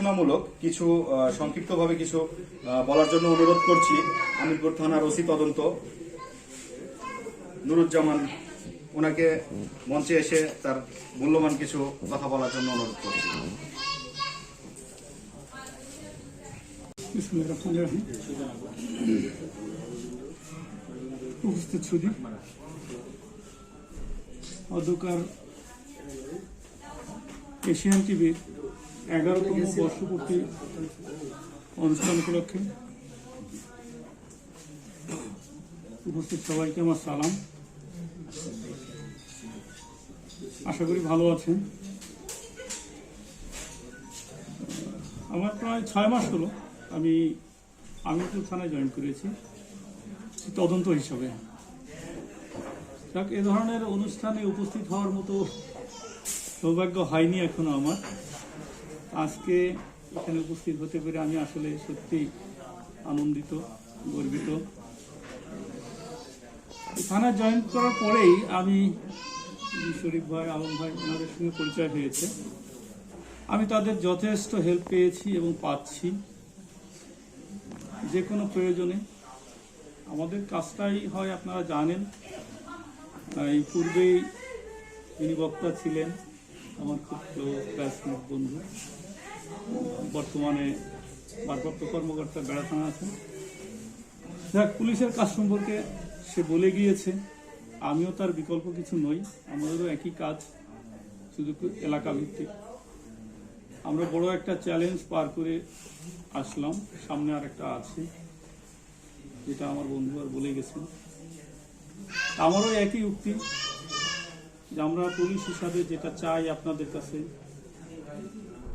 নির্দেশনামূলক কিছু সংক্ষিপ্তভাবে কিছু বলার জন্য অনুরোধ করছি। আমিরপুর থানার ওসি তদন্ত। নুরুজ্জামান ওনাকে মঞ্চে এসে তার মূল্যবান কিছু কথা বলার জন্য অনুরোধ করছি। এশিয়ান টিভির এগারোতম বর্ষপূর্তি অনুষ্ঠান উপলক্ষে উপস্থিত সবাইকে আমার সালাম। আশা করি ভালো আছেন। আমার প্রায় ছয় মাস হলো আমি আমিরপুর থানায় জয়েন করেছি, তদন্ত হিসাবে। যাক, এ ধরনের অনুষ্ঠানে উপস্থিত হওয়ার মতো সৌভাগ্য হয়নি এখনও আমার। আজকে এখানে উপস্থিত হতে পেরে আমি আসলে সত্যি আনন্দিত, গর্বিত। থানায় জয়েন করার পরেই আমি শরীফ ভাই, আলম ভাই, ওনাদের সঙ্গে পরিচয় হয়েছে। আমি তাদের যথেষ্ট হেল্প পেয়েছি এবং পাচ্ছি। যে কোনো প্রয়োজনে। আমাদের কাজটাই হয়, আপনারা জানেন। এই পূর্বেই যিনি বক্তা ছিলেন। আমার খুব ক্লোজ ক্লাসমেট বন্ধু। বর্তমানে ভারপ্রাপ্ত কর্মকর্তা বেড়া থানা আছেন। যাক, পুলিশের কাজ সম্পর্কে সে বলে গিয়েছে, আমিও তার বিকল্প কিছু নই, আমাদেরও একই কাজ, শুধু এলাকা ভিত্তিক আমরা বড় একটা চ্যালেঞ্জ পার করে আসলাম, সামনে আর একটা আছে, যেটা আমার বন্ধু আর বলে গেছেন। আমারও একই উক্তি যে আমরা পুলিশ হিসাবে যেটা চাই আপনাদের কাছে,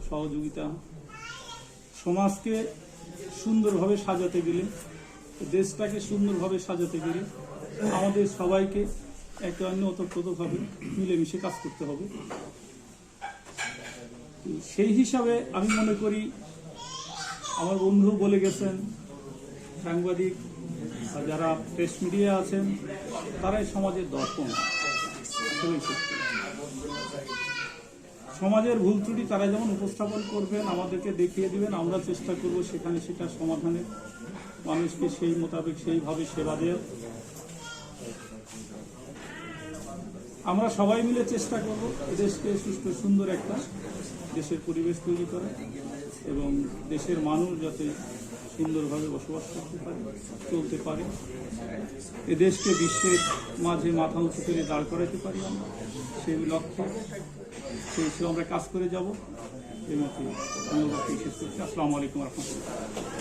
সহযোগিতা। সমাজকে সুন্দরভাবে সাজাতে গেলে, দেশটাকে সুন্দরভাবে সাজাতে গেলে আমাদের সবাইকে একে অন্য ওতপ্রোতভাবে মিলেমিশে কাজ করতে হবে। সেই হিসাবে আমি মনে করি, আমার বন্ধু বলে গেছেন, সাংবাদিক যারা প্রেস মিডিয়া আছেন, তারাই সমাজের দর্পণ। সমাজের ভুল ত্রুটি তারা যেমন উপস্থাপন করবেন, আমাদেরকে দেখিয়ে দিবেন, আমরা চেষ্টা করব সেখানে সেটা সমাধানে। মানুষকে সেই মোতাবেক সেইভাবে সেবা দেওয়ার। আমরা সবাই মিলে চেষ্টা করব দেশকে সুস্থ, সুন্দর একটা দেশের পরিবেশ তৈরি করা এবং দেশের মানুষ যাতে সুন্দরভাবে বসবাস করতে পারে, চলতে পারে। এদেশকে দেশকে বিশ্বের মাঝে মাথা উঁচু করে দাঁড় করাইতে পারি আমরা, সেই লক্ষ্য। সেই হিসেবে আমরা কাজ করে যাব। এই মতে ধন্যবাদ শেষ করছি আসসালামু আলাইকুম রহমতুল্লাহ।